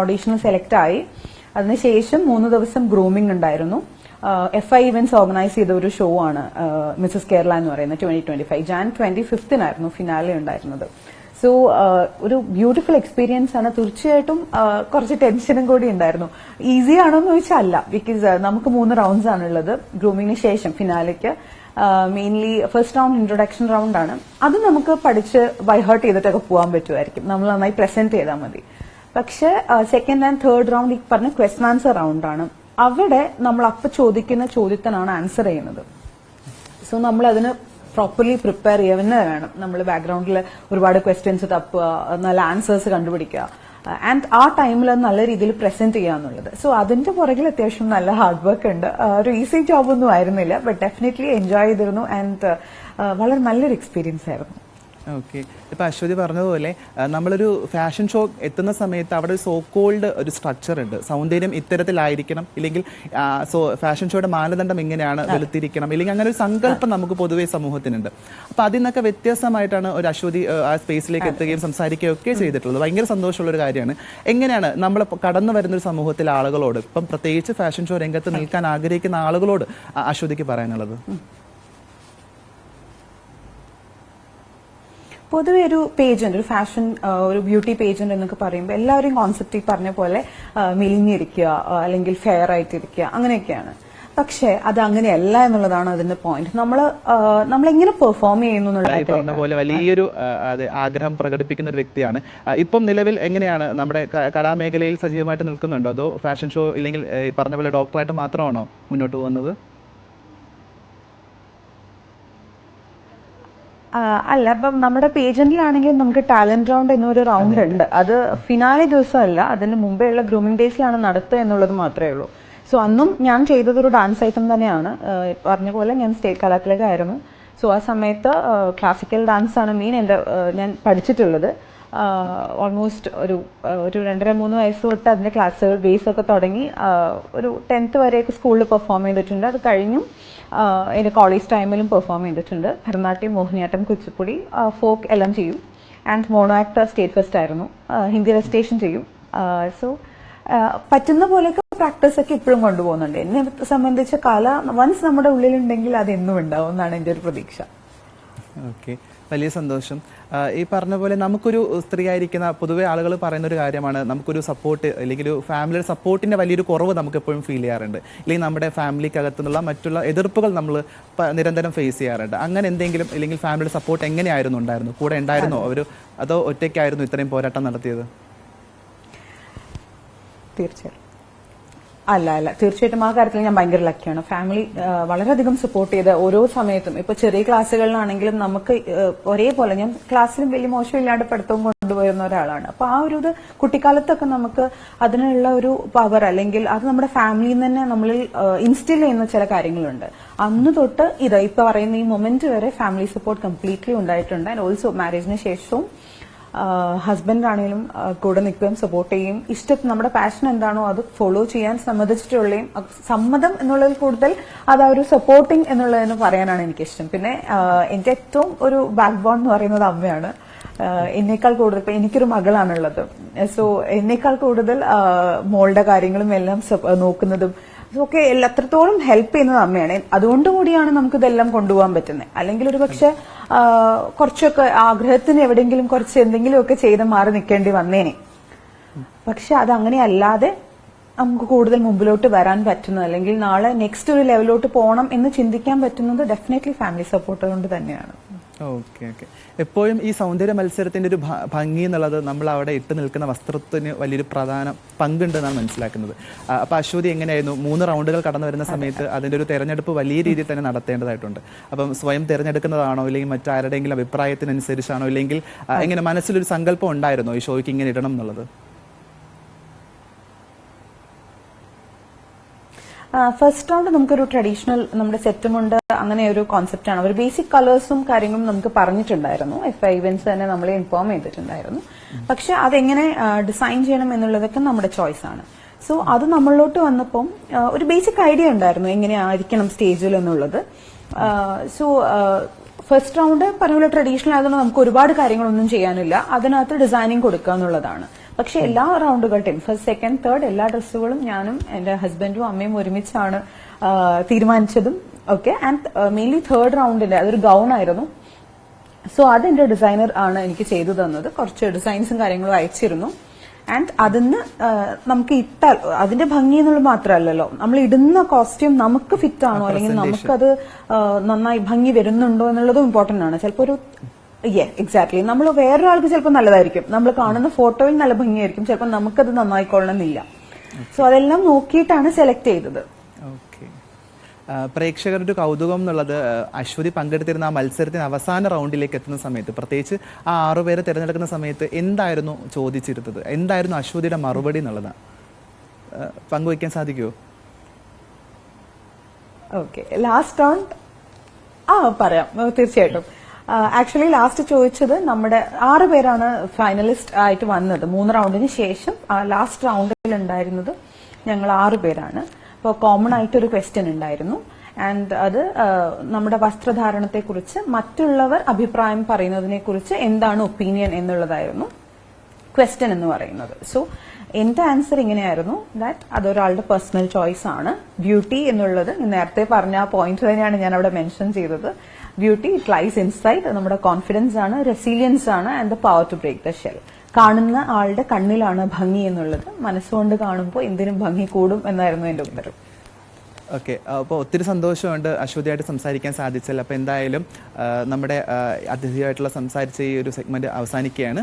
ഓഡീഷന് select ആയി. അതിനുശേഷം മൂന്ന് ദിവസം ഗ്രൂമിംഗ് ഉണ്ടായിരുന്നു. എഫ് ഐ ഇവന്റ്സ് ഓർഗനൈസ് ചെയ്ത ഒരു ഷോ ആണ് മിസസ് കേരള എന്ന് പറയുന്നത് twenty twenty five Jan twenty ഫിഫ്തിനായിരുന്നു finale ഉണ്ടായിരുന്നത്. സോ ഒരു ബ്യൂട്ടിഫുൾ എക്സ്പീരിയൻസ് ആണ്. തീർച്ചയായിട്ടും കുറച്ച് ടെൻഷനും കൂടി ഉണ്ടായിരുന്നു. ഈസി ആണോ എന്ന് ചോദിച്ചാൽ അല്ല ബിക്കോസ് നമുക്ക് മൂന്ന് റൗണ്ട്സ് ആണുള്ളത് ഗ്രൂമിങ്ങിന് ശേഷം ഫിനാലയ്ക്ക് mainly first round introduction round ആണ്. അത് നമുക്ക് പഠിച്ച് ബൈഹേർട്ട് ചെയ്തിട്ടൊക്കെ പോകാൻ പറ്റുമായിരിക്കും. നമ്മൾ നന്നായി പ്രസന്റ് ചെയ്താൽ മതി. പക്ഷെ സെക്കൻഡ് ആൻഡ് തേർഡ് റൗണ്ട് ഈ പറഞ്ഞ ക്വസ്റ്റൻ ആൻസർ റൗണ്ട് ആണ്. അവിടെ നമ്മൾ അപ്പ ചോദിക്കുന്ന ചോദ്യത്തിനാണ് ആൻസർ ചെയ്യുന്നത്. സോ നമ്മൾ അതിന് പ്രോപ്പർലി പ്രിപ്പയർ ചെയ്യുന്നത് വേണം. നമ്മൾ ബാക്ക്ഗ്രൗണ്ടിൽ ഒരുപാട് ക്വസ്റ്റ്യൻസ് തപ്പുക നല്ല ആൻസേഴ്സ് കണ്ടുപിടിക്കുക. ആൻഡ് ആ ടൈമിൽ അത് നല്ല രീതിയിൽ പ്രസന്റ് ചെയ്യുക എന്നുള്ളത്. സോ അതിന്റെ പുറകിൽ അത്യാവശ്യം നല്ല ഹാർഡ് വർക്ക് ഉണ്ട്. ഒരു ഈസി ജോബ് ഒന്നും ആയിരുന്നില്ല ബട്ട് ഡെഫിനറ്റ്ലി എൻജോയ് ചെയ്തിരുന്നു. ആൻഡ് വളരെ നല്ലൊരു എക്സ്പീരിയൻസ് ആയിരുന്നു. ഓക്കെ ഇപ്പൊ അശ്വതി പറഞ്ഞതുപോലെ നമ്മളൊരു ഫാഷൻ ഷോ എത്തുന്ന സമയത്ത് അവിടെ ഒരു സോ കോൾഡ് ഒരു സ്ട്രക്ചർ ഉണ്ട്. സൗന്ദര്യം ഇത്തരത്തിലായിരിക്കണം. ഇല്ലെങ്കിൽ സോ ഫാഷൻ ഷോയുടെ മാനദണ്ഡം ഇങ്ങനെയാണ് വെളുത്തിരിക്കണം. ഇല്ലെങ്കിൽ അങ്ങനെ ഒരു സങ്കല്പം നമുക്ക് പൊതുവെ സമൂഹത്തിനുണ്ട്. അപ്പൊ അതിൽ നിന്നൊക്കെ വ്യത്യസ്തമായിട്ടാണ് ഒരു അശ്വതി ആ, സ്പേസിലേക്ക് എത്തുകയും സംസാരിക്കുകയും ഒക്കെ ചെയ്തിട്ടുള്ളത്. ഭയങ്കര സന്തോഷമുള്ള ഒരു കാര്യമാണ്. എങ്ങനെയാണ് നമ്മൾ കടന്നു വരുന്ന ഒരു സമൂഹത്തിലെ ആളുകളോട് ഇപ്പം പ്രത്യേകിച്ച് ഫാഷൻ ഷോ രംഗത്ത് നിൽക്കാൻ ആഗ്രഹിക്കുന്ന ആളുകളോട് അശ്വതിക്ക് പറയാനുള്ളത്? പൊതുവെ ഒരു പേജന്റ് ഒരു ഫാഷൻ ഒരു ബ്യൂട്ടി പേജന്റ് എന്നൊക്കെ പറയുമ്പോൾ എല്ലാവരും കോൺസെപ്റ്റ് ഈ പറഞ്ഞ പോലെ മെലിഞ്ഞിരിക്കുക അല്ലെങ്കിൽ ഫെയർ ആയിട്ടിരിക്കുക അങ്ങനെയൊക്കെയാണ്. പക്ഷേ അത് അങ്ങനെയല്ല എന്നുള്ളതാണ് അതിന്റെ പോയിന്റ് നമ്മൾ നമ്മൾ എങ്ങനെ പെർഫോം ചെയ്യുന്നു പറഞ്ഞ പോലെ വലിയൊരു ആഗ്രഹം പ്രകടിപ്പിക്കുന്ന ഒരു വ്യക്തിയാണ്. ഇപ്പം നിലവിൽ എങ്ങനെയാണ് നമ്മുടെ കലാമേഖലയിൽ സജീവമായിട്ട് നിൽക്കുന്നുണ്ടോ? അതോ ഫാഷൻ ഷോ ഇല്ലെങ്കിൽ പറഞ്ഞ പോലെ ഡോക്ടറായിട്ട് മാത്രമാണോ മുന്നോട്ട് പോകുന്നത്? അല്ല അപ്പം നമ്മുടെ പേജന്റിലാണെങ്കിൽ നമുക്ക് ടാലന്റ് റൗണ്ട് എന്നൊരു റൗണ്ട് ഉണ്ട്. അത് ഫിനാലെ ദിവസമല്ല അതിന് മുമ്പേ ഉള്ള ഗ്രൂമിംഗ് ഡേയ്സിലാണ് നടത്തുക എന്നുള്ളത് മാത്രമേ ഉള്ളൂ. സോ അന്നും ഞാൻ ചെയ്തതൊരു ഡാൻസ് ഐറ്റം തന്നെയാണ്. പറഞ്ഞ പോലെ ഞാൻ സ്റ്റേറ്റ് കലാത്തിലേക്കായിരുന്നു സോ ആ സമയത്ത് ക്ലാസിക്കൽ ഡാൻസാണ് ആണ് മെയിൻ എന്റെ ഞാൻ പഠിച്ചിട്ടുള്ളത്. ഓൾമോസ്റ്റ് ഒരു ഒരു രണ്ടര മൂന്ന് വയസ്സ് തൊട്ട് അതിന്റെ ക്ലാസ്സുകൾ ബേസ് ഒക്കെ തുടങ്ങി ഒരു ടെൻത്ത് വരെയൊക്കെ സ്കൂളിൽ പെർഫോം ചെയ്തിട്ടുണ്ട്. അത് കഴിഞ്ഞും എന്റെ കോളേജ് ടൈമിലും പെർഫോം ചെയ്തിട്ടുണ്ട്. ഭരതനാട്യം മോഹിനിയാട്ടം കുച്ചിപ്പുടി ഫോക്ക് എല്ലാം ചെയ്യും. And mono act state first ആയിരുന്നു ഹിന്ദി റെസിറ്റേഷൻ ചെയ്യും. സോ പറ്റുന്ന പോലെയൊക്കെ പ്രാക്ടീസ് ഒക്കെ ഇപ്പോഴും കൊണ്ടുപോകുന്നുണ്ട്. എന്നെ സംബന്ധിച്ച കല വൺസ് നമ്മുടെ ഉള്ളിലുണ്ടെങ്കിൽ അത് എന്നും ഉണ്ടാവും എന്നാണ് എന്റെ ഒരു പ്രതീക്ഷ. ഓക്കെ വലിയ സന്തോഷം. ഈ പറഞ്ഞ പോലെ നമുക്കൊരു സ്ത്രീ ആയിരിക്കുന്ന പൊതുവെ ആളുകൾ പറയുന്ന ഒരു കാര്യമാണ് നമുക്കൊരു സപ്പോർട്ട് അല്ലെങ്കിൽ ഒരു ഫാമിലിയുടെ സപ്പോർട്ടിന്റെ വലിയൊരു കുറവ് നമുക്ക് എപ്പോഴും ഫീൽ ചെയ്യാറുണ്ട്. അല്ലെങ്കിൽ നമ്മുടെ ഫാമിലിക്കകത്തുനിന്നുള്ള മറ്റുള്ള എതിർപ്പുകൾ നമ്മൾ നിരന്തരം ഫേസ് ചെയ്യാറുണ്ട്. അങ്ങനെ എന്തെങ്കിലും അല്ലെങ്കിൽ ഫാമിലിയുടെ സപ്പോർട്ട് എങ്ങനെയായിരുന്നു ഉണ്ടായിരുന്നു? കൂടെ ഉണ്ടായിരുന്നോ? അവർ അതോ ഒറ്റയ്ക്കായിരുന്നു ഇത്രയും പോരാട്ടം നടത്തിയത്? തീർച്ചയായും അല്ല അല്ല. തീർച്ചയായിട്ടും ആ കാര്യത്തിൽ ഞാൻ ഭയങ്കര ലക്കിയാണ് ഫാമിലി വളരെയധികം സപ്പോർട്ട് ചെയ്ത് ഓരോ സമയത്തും ഇപ്പൊ ചെറിയ ക്ലാസ്സുകളിലാണെങ്കിലും നമുക്ക് ഒരേപോലെ ഞാൻ ക്ലാസ്സിലും വലിയ മോശമില്ലാണ്ട് പഠിത്തവും കൊണ്ടുപോയിരുന്ന ഒരാളാണ്. അപ്പൊ ആ ഒരു ഇത് കുട്ടിക്കാലത്തൊക്കെ നമുക്ക് അതിനുള്ള ഒരു പവർ അല്ലെങ്കിൽ അത് നമ്മുടെ ഫാമിലിയിൽ തന്നെ നമ്മളിൽ ഇൻസ്റ്റിൽ ചെയ്യുന്ന ചില കാര്യങ്ങളുണ്ട്. അന്ന് തൊട്ട് ഇത് ഇപ്പൊ പറയുന്ന ഈ മൊമെന്റ് വരെ ഫാമിലി സപ്പോർട്ട് കംപ്ലീറ്റ്ലി ഉണ്ടായിട്ടുണ്ട്. ആൻഡ് ഓൾസോ മാരേജിന് ശേഷവും ഹസ്ബൻഡ് ആണെങ്കിലും കൂടെ നിൽക്കുകയും സപ്പോർട്ട് ചെയ്യും ഇഷ്ടം നമ്മുടെ പാഷൻ എന്താണോ അത് ഫോളോ ചെയ്യാൻ സമ്മതിച്ചിട്ടുള്ളയും സമ്മതം എന്നുള്ളതിൽ കൂടുതൽ അത് ആ ഒരു സപ്പോർട്ടിങ് എന്നുള്ളതിന് പറയാനാണ് എനിക്കിഷ്ടം. പിന്നെ എന്റെ ഏറ്റവും ഒരു ബാക്ക് ബോൺ എന്ന് പറയുന്നത് അമ്മയാണ്. എന്നേക്കാൾ കൂടുതൽ ഇപ്പൊ എനിക്കൊരു മകളാണുള്ളത്. സോ എന്നേക്കാൾ കൂടുതൽ മോളുടെ കാര്യങ്ങളും എല്ലാം നോക്കുന്നതും ഒക്കെ എല്ലാത്രത്തോളം ഹെൽപ്പ് ചെയ്യുന്നത് അമ്മയാണ്. അതുകൊണ്ട് കൂടിയാണ് നമുക്ക് ഇതെല്ലാം കൊണ്ടുപോകാൻ പറ്റുന്നത്. അല്ലെങ്കിൽ ഒരു പക്ഷെ കുറച്ചൊക്കെ ആഗ്രഹത്തിന് എവിടെയെങ്കിലും കുറച്ച് എന്തെങ്കിലുമൊക്കെ ചെയ്ത് മാറി നിൽക്കേണ്ടി വന്നേനെ. പക്ഷെ അത് അങ്ങനെ അല്ലാതെ നമുക്ക് കൂടുതൽ മുമ്പിലോട്ട് വരാൻ പറ്റുന്നത് അല്ലെങ്കിൽ നാളെ നെക്സ്റ്റ് ഒരു ലെവലിലോട്ട് പോകണം എന്ന് ചിന്തിക്കാൻ പറ്റുന്നത് ഡെഫിനറ്റ്ലി ഫാമിലി സപ്പോർട്ട് കൊണ്ട് തന്നെയാണ്. Okay okay. എപ്പോഴും ഈ സൗന്ദര്യ മത്സരത്തിന്റെ ഒരു ഭംഗി എന്നുള്ളത് നമ്മൾ അവിടെ ഇട്ട് നിൽക്കുന്ന വസ്ത്രത്തിന് വലിയൊരു പ്രധാന പങ്കുണ്ടെന്നാണ് മനസ്സിലാക്കുന്നത്. അപ്പോൾ അപ്പൊ അശ്വതി എങ്ങനെയായിരുന്നു? മൂന്ന് റൗണ്ടുകൾ കടന്നു വരുന്ന സമയത്ത് അതിന്റെ ഒരു തെരഞ്ഞെടുപ്പ് വലിയ രീതിയിൽ തന്നെ നടത്തേണ്ടതായിട്ടുണ്ട്. അപ്പം സ്വയം തിരഞ്ഞെടുക്കുന്നതാണോ അല്ലെങ്കിൽ മറ്റാരുടെയെങ്കിലും അഭിപ്രായത്തിനനുസരിച്ചാണോ അല്ലെങ്കിൽ എങ്ങനെ മനസ്സിലൊരു സങ്കല്പം ഉണ്ടായിരുന്നോ ഈ ഷോയ്ക്ക് ഇങ്ങനെ ഇടണം എന്നുള്ളത്? ഫസ്റ്റ് റൗണ്ട് നമുക്കൊരു ട്രഡീഷണൽ നമ്മുടെ സെറ്റുമുണ്ട് അങ്ങനെ ഒരു കോൺസെപ്റ്റ് ആണ്. ഒരു ബേസിക് കളേഴ്സും കാര്യങ്ങളും നമുക്ക് പറഞ്ഞിട്ടുണ്ടായിരുന്നു. എഫ് ഐ ഇവന്റ്സ് തന്നെ നമ്മളെ ഇൻഫോം ചെയ്തിട്ടുണ്ടായിരുന്നു. പക്ഷെ അതെങ്ങനെ ഡിസൈൻ ചെയ്യണം എന്നുള്ളതൊക്കെ നമ്മുടെ ചോയ്സ് ആണ്. സോ അത് നമ്മളിലോട്ട് വന്നപ്പോൾ ഒരു ബേസിക് ഐഡിയ ഉണ്ടായിരുന്നു എങ്ങനെയായിരിക്കണം സ്റ്റേജിൽ എന്നുള്ളത്. സോ ഫസ്റ്റ് റൗണ്ട് പറഞ്ഞ പോലെ ട്രഡീഷണൽ ആയതുകൊണ്ട് നമുക്ക് ഒരുപാട് കാര്യങ്ങളൊന്നും ചെയ്യാനില്ല. അതിനകത്ത് ഡിസൈനിങ് കൊടുക്കുക എന്നുള്ളതാണ്. പക്ഷെ എല്ലാ റൗണ്ടുകളുടെയും ഫസ്റ്റ് സെക്കൻഡ് തേർഡ് എല്ലാ ഡ്രസ്സുകളും ഞാനും എന്റെ ഹസ്ബൻഡും അമ്മയും ഒരുമിച്ചാണ് തീരുമാനിച്ചതും ഓക്കെ ആൻഡ് മെയിൻലി തേർഡ് റൗണ്ടിന്റെ അതൊരു ഗൗൺ ആയിരുന്നു. സോ അതെന്റെ ഡിസൈനർ ആണ് എനിക്ക് ചെയ്തു തന്നത്. കുറച്ച് ഡിസൈൻസും കാര്യങ്ങളും അയച്ചിരുന്നു. ആൻഡ് അതിന്ന് നമുക്ക് ഇട്ടാൽ അതിന്റെ ഭംഗി എന്നുള്ളത് മാത്രമല്ലല്ലോ. നമ്മൾ ഇടുന്ന കോസ്റ്റ്യൂം നമുക്ക് ഫിറ്റ് ആണോ? അല്ലെങ്കിൽ നമുക്കത് നന്നായി ഭംഗി വരുന്നുണ്ടോ എന്നുള്ളതും ഇമ്പോർട്ടന്റ് ആണ്. ചിലപ്പോൾ ഒരു എക്സാക്ട്ലി നമ്മൾ വേറൊരാൾക്ക് ചിലപ്പോൾ നല്ലതായിരിക്കും. നമ്മൾ കാണുന്ന ഫോട്ടോയിൽ നല്ല ഭംഗിയായിരിക്കും. ചിലപ്പോൾ നമുക്കത് നന്നായിക്കൊള്ളണമെന്നില്ല. സോ അതെല്ലാം നോക്കിയിട്ടാണ് സെലക്ട് ചെയ്തത്. പ്രേക്ഷകരുടെ കൗതുകം എന്നുള്ളത് അശ്വതി പങ്കെടുത്തിരുന്ന ആ മത്സരത്തിന് അവസാന റൗണ്ടിലേക്ക് എത്തുന്ന സമയത്ത് പ്രത്യേകിച്ച് ആ ആറുപേരെ തിരഞ്ഞെടുക്കുന്ന സമയത്ത് എന്തായിരുന്നു ചോദിച്ചിരുന്നത്? എന്തായിരുന്നു അശ്വതിയുടെ മറുപടി എന്നുള്ളത്? പങ്കുവയ്ക്കാൻ സാധിക്കുമോ ഓക്കെ ലാസ്റ്റ് റൗണ്ട് ആ പറയാം. തീർച്ചയായിട്ടും. ആക്ച്വലി ലാസ്റ്റ് ചോദിച്ചത് നമ്മുടെ ആറ് പേരാണ് ഫൈനലിസ്റ്റ് ആയിട്ട് വന്നത്. മൂന്ന് റൗണ്ടിന് ശേഷം ലാസ്റ്റ് റൗണ്ടിൽ ഉണ്ടായിരുന്നത് ഞങ്ങൾ ആറ് പേരാണ്. അപ്പോൾ കോമൺ ആയിട്ട് ഒരു ക്വസ്റ്റ്യൻ ഉണ്ടായിരുന്നു. ആൻഡ് അത് നമ്മുടെ വസ്ത്രധാരണത്തെ കുറിച്ച് മറ്റുള്ളവർ അഭിപ്രായം പറയുന്നതിനെ കുറിച്ച് എന്താണ് ഒപ്പീനിയൻ എന്നുള്ളതായിരുന്നു ക്വസ്റ്റ്യൻ എന്ന് പറയുന്നത്. സോ എന്റെ ആൻസർ ഇങ്ങനെയായിരുന്നു ദാറ്റ് അതൊരാളുടെ പേഴ്സണൽ ചോയ്സ് ആണ്. ബ്യൂട്ടി എന്നുള്ളത് നേരത്തെ പറഞ്ഞ ആ പോയിന്റ് തന്നെയാണ് ഞാൻ അവിടെ മെൻഷൻ ചെയ്തത്. ബ്യൂട്ടി ഇറ്റ് ലൈസ് ഇൻസൈഡ് നമ്മുടെ കോൺഫിഡൻസ് ആണ് റെസീലിയൻസ് ആണ് and the power to break the shell കാണുന്ന ആളുടെ കണ്ണിലാണ് ഭംഗി എന്നുള്ളത്. മനസ്സുകൊണ്ട് കാണുമ്പോൾ എന്തിനും ഭംഗി കൂടും എന്നായിരുന്നു എന്റെ ഉത്തരം. ഓക്കെ അപ്പോൾ ഒത്തിരി സന്തോഷമുണ്ട് അശ്വതിയായിട്ട് സംസാരിക്കാൻ സാധിച്ചല്ലോ അപ്പോൾ എന്തായാലും നമ്മുടെ അതിഥിയായിട്ടുള്ള സംസാരിച്ച ഈ ഒരു സെഗ്മെന്റ് അവസാനിക്കുകയാണ്.